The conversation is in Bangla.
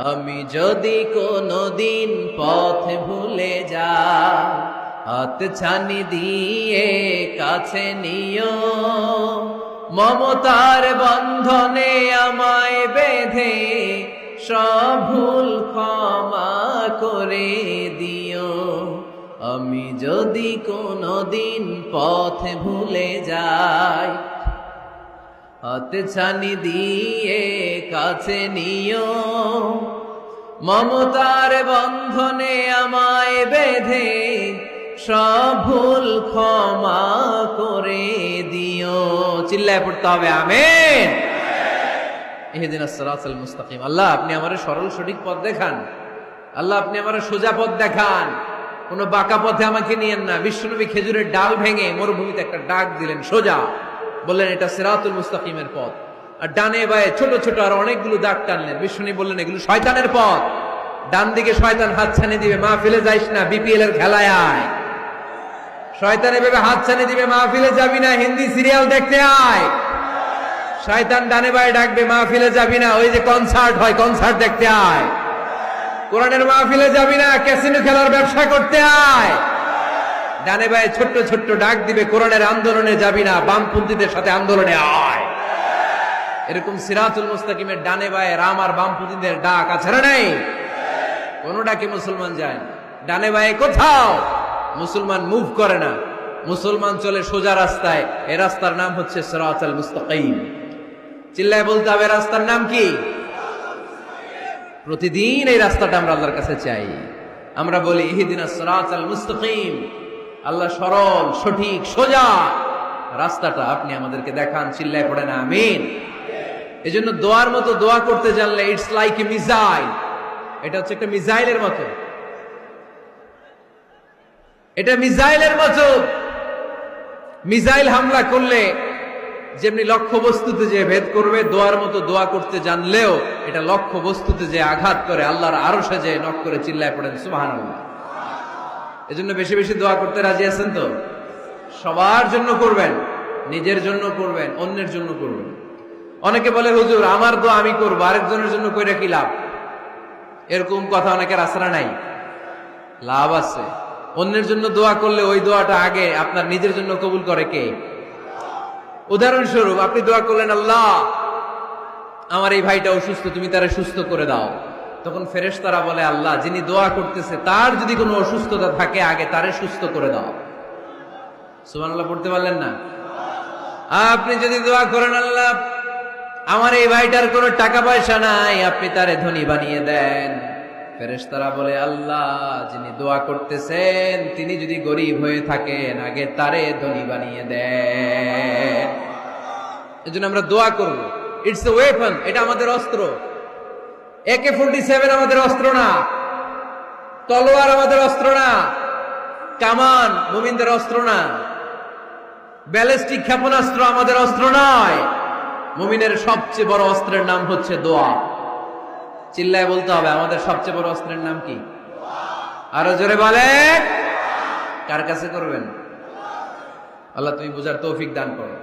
আমি যদি কোনো দিন পথ ভুলে যা হাত ছানি দিয়ে কাছে নিও। মমতার বন্ধনে আমায় বেঁধে সব ভুল ক্ষমা করে দিও। আমি যদি কোনো দিন পথ ভুলে যাই, হাতে ছানি দিয়ে কাছে নিও। মমতার বন্ধনে আমায় বেঁধে সব ক্ষমা করে দিও। চিল্লায় পড়তে হবে, আমেন। এহেদিন আসসালাল মুস্তাকিম। আল্লাহ, আপনি আমার সরল সঠিক পথ দেখান। আল্লাহ, আপনি আমার সোজা পথ দেখান। কোন বাঁকা পথে আমাকে নিয়েন না। বিশ্বনবী খেজুরের ডাল ভেঙে মরুভূমিতে একটা ডাক দিলেন, সোজা। বললেন, এটা সিরাতুল মুস্তাকিমের পথ। আর ডানে বায়ে ছোট ছোট আর অনেকগুলো দাগ টানলেন। বিষ্ণু বললেন, এগুলো শয়তানের পথ। ডান দিকে শয়তান হাত ছানি দিবে মা ফেলে যাইস না বিপিএল এর খেলায় আয়। শয়তান এভাবে হাত ছানি দিবে মা ফিলে যাবি না, হিন্দি সিরিয়াল দেখতে আয়। শয়তান ডানে বায়ে ডাকবে মা মাহফিলে যাবি না, ওই যে কনসার্ট হয়, কনসার্ট দেখতে আয়। কোরআনের মাহফিলে যাবি না, ক্যাসিনো খেলার ব্যবসা করতে আয়। ডানে বায়ে ছোট্ট ছোট্ট ডাক দিবে, কোরআনের আন্দোলনে যাবি না, বামপন্থীদের সাথে আন্দোলনে আয়। এরকম সিরাতুল মুস্তাকিমের ডানে বায়ে রাম আর বামপন্থীদের ডাক আছে নাই? কোন ডাকে মুসলমান যায় ডানে বায়ে কোথাও মুসলমান মুভ করে না। মুসলমান চলে সোজা রাস্তায়। এ রাস্তার নাম হচ্ছে সিরাতুল মুস্তাকিম। চিল্লায় বলতে হবে রাস্তার নাম কি? প্রতিদিন এই রাস্তাটা আমরা আল্লাহর কাছে চাই। আমরা বলি, ইহিদিন সিরাতাল মুস্তাকিম। আল্লাহ সরল, সঠিক, সোজা রাস্তাটা আপনি আমাদেরকে দেখান, চিল্লায় পড়ে না আমিন। এজন্য দোয়ার মতো দোয়া করতে জানলে ইটস লাইক এ মিসাইল এটা হচ্ছে একটা মিসাইলের মতো। এটা মিসাইলের মতো। মিসাইল হামলা করলে যেমনি লক্ষ্য বস্তুতে যে ভেদ করবে, দোয়ার মতো দোয়া করতে জানলেও এটা লক্ষ্য বস্তুতে যে আঘাত করে, আল্লাহর আরও যে নক করে চিল্লায় পড়েন সুবাহান এজন্য বেশি বেশি দোয়া করতে রাজি আছেন তো? সবার জন্য করবেন, নিজের জন্য করবেন, অন্যের জন্য করবেন। অনেকে বলে, হুজুর, আমার দোয়া আমি করব, আরেকজনের জন্য করে কি লাভ? এরকম কথা অনেকের আশরা নাই? লাভ আছে। অন্যের জন্য দোয়া করলে ওই দোয়াটা আগে আপনার নিজের জন্য কবুল করে কে? উদাহরণস্বরূপ, আপনি দোয়া করলেন, আল্লাহ, আমার এই ভাইটা অসুস্থ, তুমি তারা সুস্থ করে দাও। তখন ফেরেশ তারা বলে, আল্লাহ, যিনি দোয়া করতেছে, তার যদি কোনো অসুস্থতা থাকে, আগে তারে সুস্থ করে দাও। সুবহানাল্লাহ, পড়তে পারলেন না? আপনি যদি দোয়া করেন, আল্লাহ আমার এই ভাইটার কোনো টাকা পয়সা নাই, আপনি তারে ধনী বানিয়ে দেন। ফেরেশতারা বলে, আল্লাহ, যিনি দোয়া করতেছেন, তিনি যদি গরিব হয়ে থাকেন, আগে তারে ধনী বানিয়ে দেন। এজন্য আমরা দোয়া করব। ইটস এ ওয়েপন এটা আমাদের অস্ত্র। একে ফোর্টি সেভেন আমাদের অস্ত্র না। তলোয়ার আমাদের অস্ত্র না। কামান মুমিনদের অস্ত্র না। ব্যালিস্টিক ক্ষেপণাস্ত্র আমাদের অস্ত্র নয়। মুমিনের সবচেয়ে বড় অস্ত্রের নাম হচ্ছে দোয়া। চিল্লায় বলতে হবে, আমাদের সবচেয়ে বড় অস্ত্রের নাম কি? আরও জোরে বলে কার কাছে করবেন? আল্লাহ তুমি বুঝার তৌফিক দান করো।